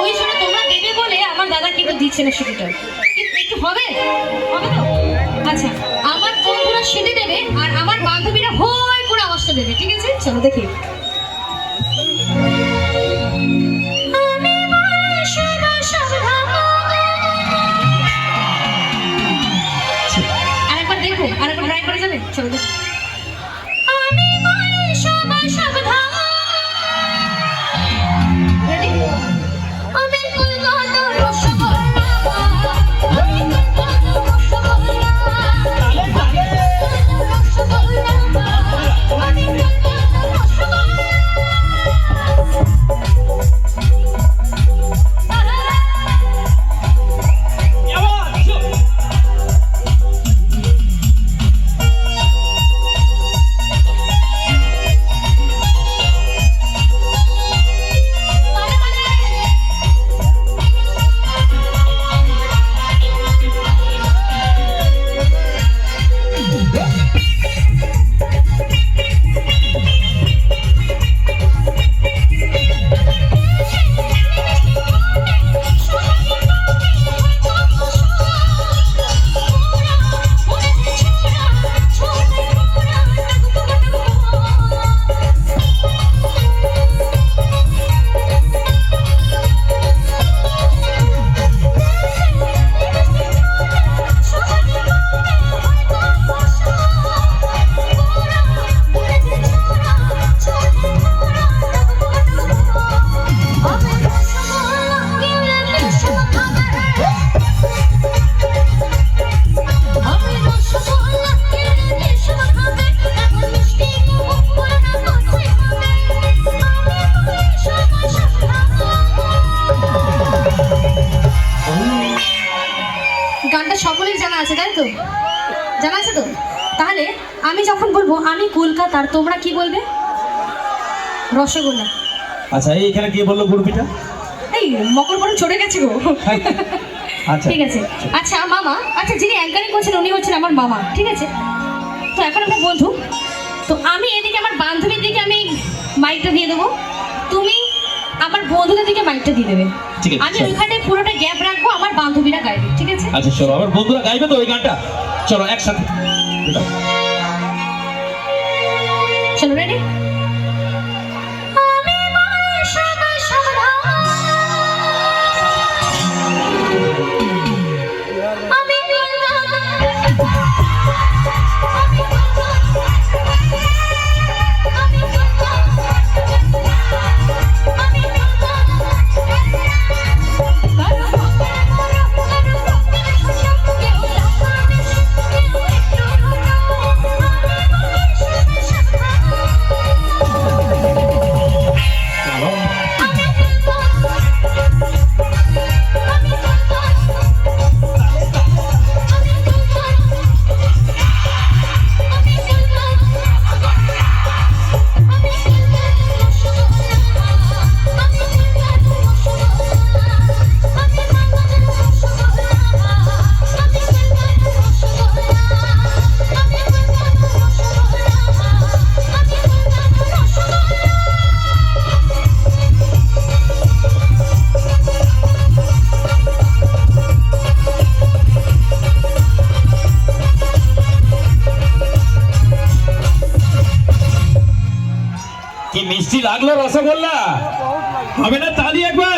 ওই জন্য তোমরা দেবে বলে আমার দাদা কিন্তু দিচ্ছে না সিঁড়িটা। কিন্তু একটু হবে? হবে তো? আচ্ছা আমার বন্ধুরা সিঁড়ি দেবে আর আমার বান্ধবীরা হই করে আওয়াজটা দেবে, ঠিক আছে? চলো দেখি। সাবধান। আরেকবার দেখো করে যাবে? চলো দেখো। আছে তাই তো? জানা আছে তো? তাহলে আমি যখন বলব আমি কলকাতার তোমরা কি বলবে? রসগোল্লা। আচ্ছা এই এখানে কে বলল গুরপিটা এই মকর বরণ চড়ে গেছে গো। আচ্ছা। ঠিক আছে। আচ্ছা মামা আচ্ছা যিনি অ্যাঙ্কারিং করছেন উনি হচ্ছেন আমার মামা ঠিক আছে? তো এখন আমরা বন্ধু তো আমি এদিকে আমার বান্ধবীর দিকে আমি মাইকটা দিয়ে দেবো। তুমি আমার বন্ধুদের দিকে মাইকটা দিয়ে দেবে। ঠিক আছে, আমি ওখানে পুরোটা গ্যাপ রাখব আমার বান্ধবীরা গাইবে ঠিক আছে? আচ্ছা চলো আমার বন্ধুরা গাইবে তো ওই গানটা? চলো একসাথে। চলো রেডি আমি মিষ্টি লাগল রসগোল্লা? হবে না তালি একবার?